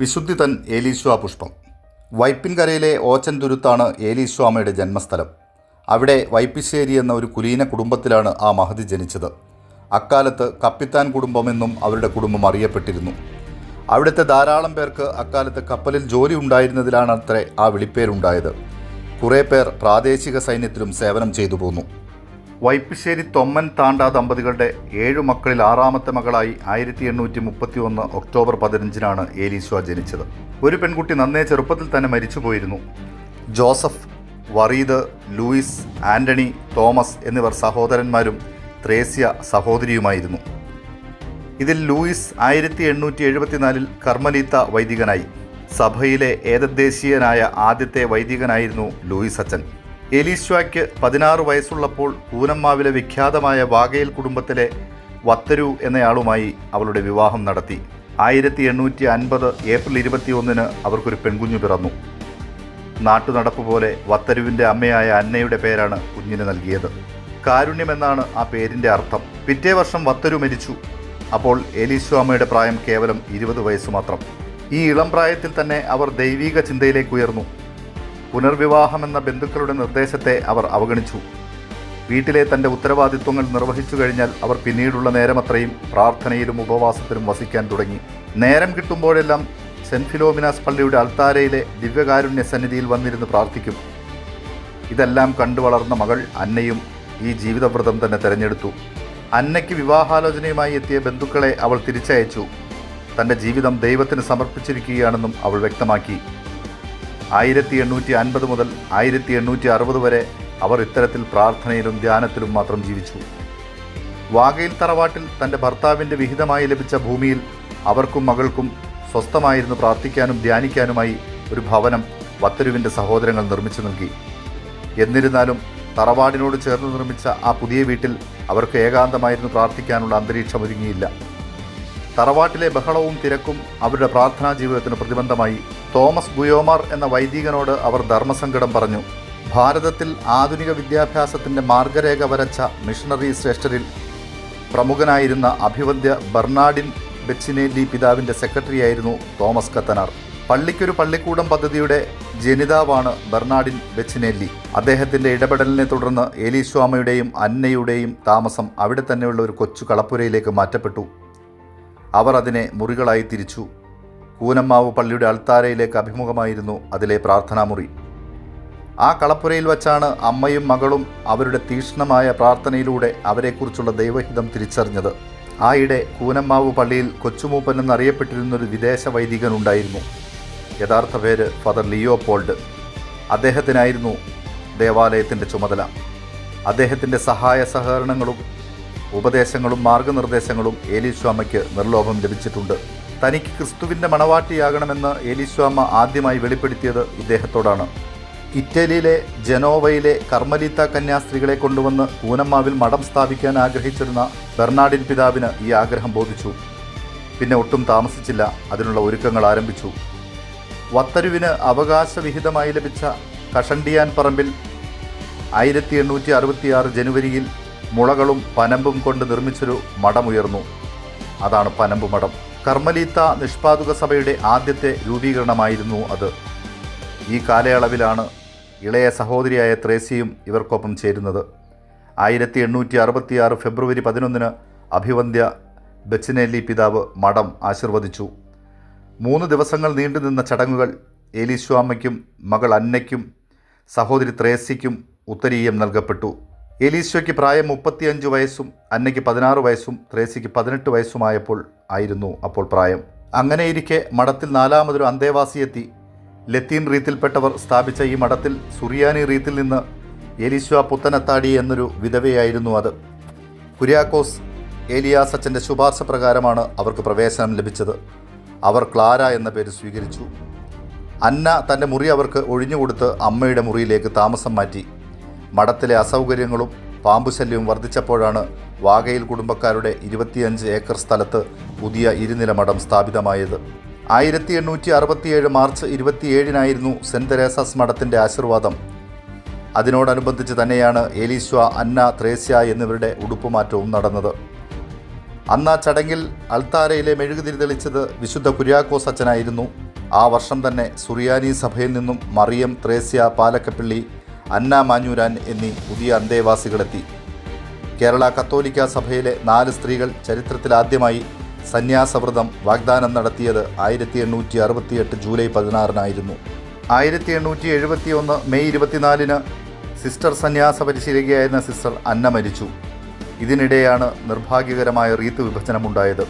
വിശുദ്ധി തൻ ഏലീശ്വ പുഷ്പം. വൈപ്പിൻകരയിലെ ഓച്ചൻ തുരുത്താണ് ഏലീശ്വാമയുടെ ജന്മസ്ഥലം. അവിടെ വൈപ്പിശ്ശേരി എന്ന ഒരു കുലീന കുടുംബത്തിലാണ് ആ മഹതി ജനിച്ചത്. അക്കാലത്ത് കപ്പിത്താൻ കുടുംബമെന്നും അവരുടെ കുടുംബം അറിയപ്പെട്ടിരുന്നു. അവിടുത്തെ ധാരാളം പേർക്ക് അക്കാലത്ത് കപ്പലിൽ ജോലി ഉണ്ടായിരുന്നതിലാണ് അത്രേ ആ വിളിപ്പേരുണ്ടായത്. കുറേ പേർ പ്രാദേശിക സൈന്യത്തിലും സേവനം ചെയ്തു പോന്നു. വൈപ്പിശ്ശേരി തൊമ്മൻ താണ്ട ദമ്പതികളുടെ ഏഴു മക്കളിൽ ആറാമത്തെ മകളായി ആയിരത്തി എണ്ണൂറ്റി മുപ്പത്തി ഒന്ന് ഒക്ടോബർ പതിനഞ്ചിനാണ് ഏലീശ്വ ജനിച്ചത്. ഒരു പെൺകുട്ടി നന്നേ ചെറുപ്പത്തിൽ തന്നെ മരിച്ചുപോയിരുന്നു. Joseph Vareed Louis Antony Thomas എന്നിവർ സഹോദരന്മാരും ത്രേസ്യ സഹോദരിയുമായിരുന്നു. ഇതിൽ ലൂയിസ് ആയിരത്തി എണ്ണൂറ്റി എഴുപത്തിനാലിൽ കർമ്മലീത്ത വൈദികനായി. സഭയിലെ ഏതദ്ദേശീയനായ ആദ്യത്തെ വൈദികനായിരുന്നു ലൂയിസ് അച്ചൻ എലീശ്വയ്ക്ക് പതിനാറ് വയസ്സുള്ളപ്പോൾ പൂനമ്മാവിലെ വിഖ്യാതമായ വാഗയിൽ കുടുംബത്തിലെ വത്തരു എന്നയാളുമായി അവളുടെ വിവാഹം നടത്തി. ആയിരത്തി എണ്ണൂറ്റി അൻപത് ഏപ്രിൽ ഇരുപത്തിയൊന്നിന് അവർക്കൊരു പെൺകുഞ്ഞു പിറന്നു. നാട്ടുനടപ്പ് പോലെ വത്തരുവിന്റെ അമ്മയായ അന്നയുടെ പേരാണ് കുഞ്ഞിന് നൽകിയത്. കാരുണ്യമെന്നാണ് ആ പേരിന്റെ അർത്ഥം. പിറ്റേ വർഷം വത്തരു മരിച്ചു. അപ്പോൾ ഏലീശ്വാമയുടെ പ്രായം കേവലം ഇരുപത് വയസ്സ് മാത്രം. ഈ ഇളം പ്രായത്തിൽ തന്നെ അവർ ദൈവീക ചിന്തയിലേക്ക് ഉയർന്നു. പുനർവിവാഹമെന്ന ബന്ധുക്കളുടെ നിർദ്ദേശത്തെ അവർ അവഗണിച്ചു. വീട്ടിലെ തന്റെ ഉത്തരവാദിത്വങ്ങൾ നിർവഹിച്ചു കഴിഞ്ഞാൽ അവർ പിന്നീടുള്ള നേരമത്രയും പ്രാർത്ഥനയിലും ഉപവാസത്തിലും വസിക്കാൻ തുടങ്ങി. നേരം കിട്ടുമ്പോഴെല്ലാം സെന്റ് ഫിലോമിനാസ് പള്ളിയുടെ അൾത്താരയിലെ ദിവ്യകാരുണ്യ സന്നിധിയിൽ വന്നിരുന്ന് പ്രാർത്ഥിക്കും. ഇതെല്ലാം കണ്ടു വളർന്ന മകൾ അന്നയും ഈ ജീവിതവ്രതം തന്നെ തെരഞ്ഞെടുത്തു. അന്നയ്ക്ക് വിവാഹാലോചനയുമായി എത്തിയ ബന്ധുക്കളെ അവൾ തിരിച്ചയച്ചു. തന്റെ ജീവിതം ദൈവത്തിന് സമർപ്പിച്ചിരിക്കുകയാണെന്നും അവൾ വ്യക്തമാക്കി. ആയിരത്തി എണ്ണൂറ്റി അൻപത് മുതൽ ആയിരത്തി എണ്ണൂറ്റി അറുപത് വരെ അവർ ഇത്തരത്തിൽ പ്രാർത്ഥനയിലും ധ്യാനത്തിലും മാത്രം ജീവിച്ചു. വാഗയിൽ തറവാട്ടിൽ തന്റെ ഭർത്താവിന്റെ വിഹിതമായി ലഭിച്ച ഭൂമിയിൽ അവർക്കും മകൾക്കും സ്വസ്ഥമായിരുന്നു പ്രാർത്ഥിക്കാനും ധ്യാനിക്കാനുമായി ഒരു ഭവനം വത്തരുവിന്റെ സഹോദരങ്ങൾ നിർമ്മിച്ചു നൽകി. എന്നിരുന്നാലും തറവാടിനോട് ചേർന്ന് നിർമ്മിച്ച ആ പുതിയ വീട്ടിൽ അവർക്ക് ഏകാന്തമായിരുന്നു പ്രാർത്ഥിക്കാനുള്ള അന്തരീക്ഷം ഒരുങ്ങിയില്ല തറവാട്ടിലെ ബഹളവും തിരക്കും അവരുടെ പ്രാർത്ഥനാ ജീവിതത്തിന് പ്രതിബന്ധമായി. തോമസ് ഗുയോമാർ എന്ന വൈദികനോട് അവർ ധർമ്മസങ്കടം പറഞ്ഞു. ഭാരതത്തിൽ ആധുനിക വിദ്യാഭ്യാസത്തിന്റെ മാർഗരേഖ വരച്ച മിഷണറി ശ്രേഷ്ഠരിൽ പ്രമുഖനായിരുന്ന അഭിവന്ദ്യ ബെർണാഡിൻ ബെച്ചിനേലി പിതാവിന്റെ സെക്രട്ടറിയായിരുന്നു തോമസ് കത്തനാർ. പള്ളിക്കൊരു പള്ളിക്കൂടം പദ്ധതിയുടെ ജനിതാവാണ് ബെർണാഡിൻ ബെച്ചിനേല്ലി അദ്ദേഹത്തിന്റെ ഇടപെടലിനെ തുടർന്ന് ഏലീസ്വാമയുടെയും അന്നയുടെയും താമസം അവിടെ തന്നെയുള്ള ഒരു കൊച്ചു കളപ്പുരയിലേക്ക് മാറ്റപ്പെട്ടു. അവർ അതിനെ മുറികളായി തിരിച്ചു. കൂനമ്മാവ് പള്ളിയുടെ അൾത്താരയിലേക്ക് അഭിമുഖമായിരുന്നു അതിലെ പ്രാർത്ഥനാമുറി. ആ കളപ്പുരയിൽ വച്ചാണ് അമ്മയും മകളും അവരുടെ തീക്ഷ്ണമായ പ്രാർത്ഥനയിലൂടെ അവരെക്കുറിച്ചുള്ള ദൈവഹിതം തിരിച്ചറിഞ്ഞത്. ആയിടെ കൂനമ്മാവ് പള്ളിയിൽ കൊച്ചുമൂപ്പൻ എന്നറിയപ്പെട്ടിരുന്നൊരു വിദേശ വൈദികനുണ്ടായിരുന്നു. യഥാർത്ഥ പേര് ഫാദർ ലിയോ പോൾഡ് അദ്ദേഹത്തിനായിരുന്നു ദേവാലയത്തിന്റെ ചുമതല. അദ്ദേഹത്തിന്റെ സഹായ സഹകരണങ്ങളും ഉപദേശങ്ങളും മാർഗനിർദ്ദേശങ്ങളും ഏലീസ്വാമയ്ക്ക് നിർലോഭം ലഭിച്ചിട്ടുണ്ട്. തനിക്ക് ക്രിസ്തുവിന്റെ മണവാട്ടിയാകണമെന്ന് ഏലീസ്വാമ ആദ്യമായി വെളിപ്പെടുത്തിയത് ഇദ്ദേഹത്തോടാണ്. ഇറ്റലിയിലെ ജനോവയിലെ കർമ്മലീത്ത കന്യാസ്ത്രീകളെ കൊണ്ടുവന്ന് കൂനമ്മാവിൽ മഠം സ്ഥാപിക്കാൻ ആഗ്രഹിച്ചിരുന്ന ബെർണാഡിൻ പിതാവിന് ഈ ആഗ്രഹം ബോധിച്ചു. പിന്നെ ഒട്ടും താമസിച്ചില്ല. അതിനുള്ള ഒരുക്കങ്ങൾ ആരംഭിച്ചു. വത്തരുവിന് അവകാശവിഹിതമായി ലഭിച്ച കഷണ്ടിയാൻ പറമ്പിൽ ആയിരത്തി എണ്ണൂറ്റി അറുപത്തിയാറ് ജനുവരിയിൽ മുളകളും പനമ്പും കൊണ്ട് നിർമ്മിച്ചൊരു മഠമുയർന്നു. അതാണ് പനമ്പ് മഠം. കർമ്മലീത്ത നിഷ്പാതുക സഭയുടെ ആദ്യത്തെ രൂപീകരണമായിരുന്നു അത്. ഈ കാലയളവിലാണ് ഇളയ സഹോദരിയായ ത്രേസിയും ഇവർക്കൊപ്പം ചേരുന്നത്. ആയിരത്തി എണ്ണൂറ്റി അറുപത്തിയാറ് ഫെബ്രുവരി പതിനൊന്നിന് അഭിവന്ദ്യ ബച്ചിനേലി പിതാവ് മഠം ആശീർവദിച്ചു. മൂന്ന് ദിവസങ്ങൾ നീണ്ടുനിന്ന ചടങ്ങുകൾ ഏലീശ്വാമയ്ക്കും മകൾ അന്നയ്ക്കും സഹോദരി ത്രേസിക്കും ഉത്തരീയം നൽകപ്പെട്ടു. ഏലീശ്വയ്ക്ക് പ്രായം മുപ്പത്തിയഞ്ച് വയസ്സും അന്നയ്ക്ക് പതിനാറ് വയസ്സും ത്രേസിക്ക് പതിനെട്ട് വയസ്സുമായപ്പോൾ ആയിരുന്നു അപ്പോൾ പ്രായം. അങ്ങനെയിരിക്കെ മഠത്തിൽ നാലാമതൊരു അന്തേവാസി എത്തി ലത്തീൻ റീത്തിൽപ്പെട്ടവർ സ്ഥാപിച്ച ഈ മഠത്തിൽ സുറിയാനി റീത്തിൽ നിന്ന് എലീശ്വ പുത്തനത്താടി എന്നൊരു വിധവയായിരുന്നു അത്. കുര്യാക്കോസ് ഏലിയാസ് അച്ഛന്റെ ശുപാർശ പ്രകാരമാണ് അവർക്ക് പ്രവേശനം ലഭിച്ചത്. അവർ ക്ലാര എന്ന പേര് സ്വീകരിച്ചു. അന്ന തന്റെ മുറി അവർക്ക് ഒഴിഞ്ഞുകൊടുത്ത് അമ്മയുടെ മുറിയിലേക്ക് താമസം മാറ്റി. മഠത്തിലെ അസൗകര്യങ്ങളും പാമ്പുശല്യവും വർദ്ധിച്ചപ്പോഴാണ് വാഗയിൽ കുടുംബക്കാരുടെ ഇരുപത്തിയഞ്ച് ഏക്കർ സ്ഥലത്ത് പുതിയ ഇരുനില മഠം സ്ഥാപിതമായത്. ആയിരത്തി എണ്ണൂറ്റി അറുപത്തിയേഴ് മാർച്ച് ഇരുപത്തിയേഴിനായിരുന്നു സെന്റ് തെരേസാസ് മഠത്തിന്റെ ആശീർവാദം. അതിനോടനുബന്ധിച്ച് തന്നെയാണ് ഏലീശ്വ അന്ന ത്രേസ്യ എന്നിവരുടെ ഉടുപ്പുമാറ്റവും നടന്നത്. അന്ന് ചടങ്ങിൽ അൾത്താരയിലെ മെഴുകുതിരി തെളിച്ചത് വിശുദ്ധ കുര്യാക്കോസ് അച്ഛനായിരുന്നു. ആ വർഷം തന്നെ സുറിയാനി സഭയിൽ നിന്നും മറിയം ത്രേസ്യ പാലക്കപ്പിള്ളി അന്ന മാഞ്ഞൂരാൻ എന്നീ പുതിയ അന്തേവാസികളെത്തി. കേരള കത്തോലിക്ക സഭയിലെ നാല് സ്ത്രീകൾ ചരിത്രത്തിലാദ്യമായി സന്യാസവ്രതം വാഗ്ദാനം നടത്തിയത് ആയിരത്തി എണ്ണൂറ്റി അറുപത്തിയെട്ട് ജൂലൈ പതിനാറിനായിരുന്നു. ആയിരത്തി എണ്ണൂറ്റി എഴുപത്തി ഒന്ന് മെയ് ഇരുപത്തിനാലിന് സിസ്റ്റർ സന്യാസ പരിശീലകയായിരുന്ന സിസ്റ്റർ അന്ന മരിച്ചു. ഇതിനിടെയാണ് നിർഭാഗ്യകരമായ റീത്ത് വിഭജനമുണ്ടായത്.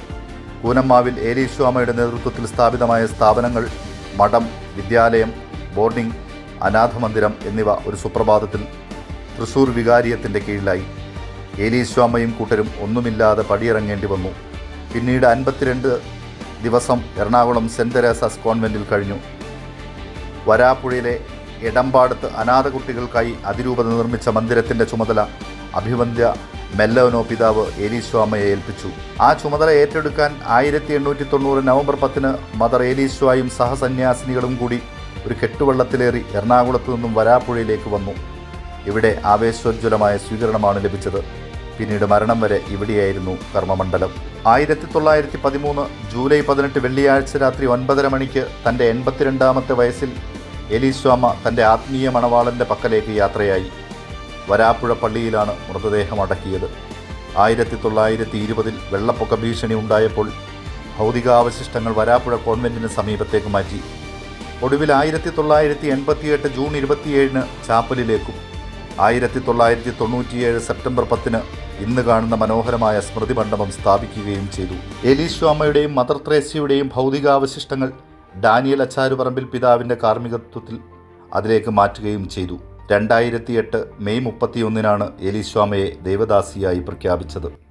കൂനമ്മാവിൽ ഏലീശ്വാമയുടെ നേതൃത്വത്തിൽ സ്ഥാപിതമായ സ്ഥാപനങ്ങൾ മഠം വിദ്യാലയം ബോർഡിംഗ് അനാഥമന്ദിരം എന്നിവ ഒരു സുപ്രഭാതത്തിൽ തൃശൂർ വികാരിയത്തിന്റെ കീഴിലായി. ഏലീശ്വാമയും കൂട്ടരും ഒന്നുമില്ലാതെ പടിയിറങ്ങേണ്ടി വന്നു. പിന്നീട് അൻപത്തിരണ്ട് ദിവസം എറണാകുളം സെന്റ് തെരേസാസ് കോൺവെന്റിൽ കഴിഞ്ഞു. വരാപ്പുഴയിലെ എടമ്പാടത്ത് അനാഥ കുട്ടികൾക്കായി അതിരൂപത നിർമ്മിച്ച മന്ദിരത്തിന്റെ ചുമതല അഭിവന്ദ്യ മെല്ലവനോ പിതാവ് ഏലീശ്വാമയെ ഏൽപ്പിച്ചു. ആ ചുമതല ഏറ്റെടുക്കാൻ ആയിരത്തി എണ്ണൂറ്റി തൊണ്ണൂറ് നവംബർ പത്തിന് മദർ ഏലീശ്വായും സഹസന്യാസിനികളും കൂടി ഒരു കെട്ടുവള്ളത്തിലേറി എറണാകുളത്തു നിന്നും വരാപ്പുഴയിലേക്ക് വന്നു. ഇവിടെ ആവേശോജ്വലമായ സ്വീകരണമാണ് ലഭിച്ചത്. പിന്നീട് മരണം വരെ ഇവിടെയായിരുന്നു കർമ്മമണ്ഡലം. ആയിരത്തി തൊള്ളായിരത്തി പതിമൂന്ന് ജൂലൈ പതിനെട്ട് വെള്ളിയാഴ്ച രാത്രി ഒൻപതര മണിക്ക് തന്റെ എൺപത്തിരണ്ടാമത്തെ വയസ്സിൽ എലീസ്വാമ തന്റെ ആത്മീയ മണവാളന്റെ പക്കലേക്ക് യാത്രയായി. വരാപ്പുഴ പള്ളിയിലാണ് മൃതദേഹം അടക്കിയത്. ആയിരത്തി തൊള്ളായിരത്തി ഇരുപതിൽ വെള്ളപ്പൊക്ക ഭീഷണി ഉണ്ടായപ്പോൾ ഭൗതികാവശിഷ്ടങ്ങൾ വരാപ്പുഴ കോൺവെന്റിന് സമീപത്തേക്ക് മാറ്റി. ഒടുവിൽ ആയിരത്തി തൊള്ളായിരത്തി എൺപത്തിയെട്ട് ജൂൺ ഇരുപത്തിയേഴിന് ചാപ്പലിലേക്കും ആയിരത്തി തൊള്ളായിരത്തി തൊണ്ണൂറ്റിയേഴ് സെപ്റ്റംബർ പത്തിന് ഇന്ന് കാണുന്ന മനോഹരമായ സ്മൃതി മണ്ഡപം സ്ഥാപിക്കുകയും ചെയ്തു. എലീശ്വാമയുടെയും മദർ ത്രേസ്യയുടെയും ഭൗതികാവശിഷ്ടങ്ങൾ ഡാനിയൽ അച്ചാരുപറമ്പിൽ പിതാവിന്റെ കാർമ്മികത്വത്തിൽ അതിലേക്ക് മാറ്റുകയും ചെയ്തു. രണ്ടായിരത്തി എട്ട് മെയ് മുപ്പത്തിയൊന്നിനാണ് എലീശ്വാമയെ ദേവദാസിയായി പ്രഖ്യാപിച്ചത്.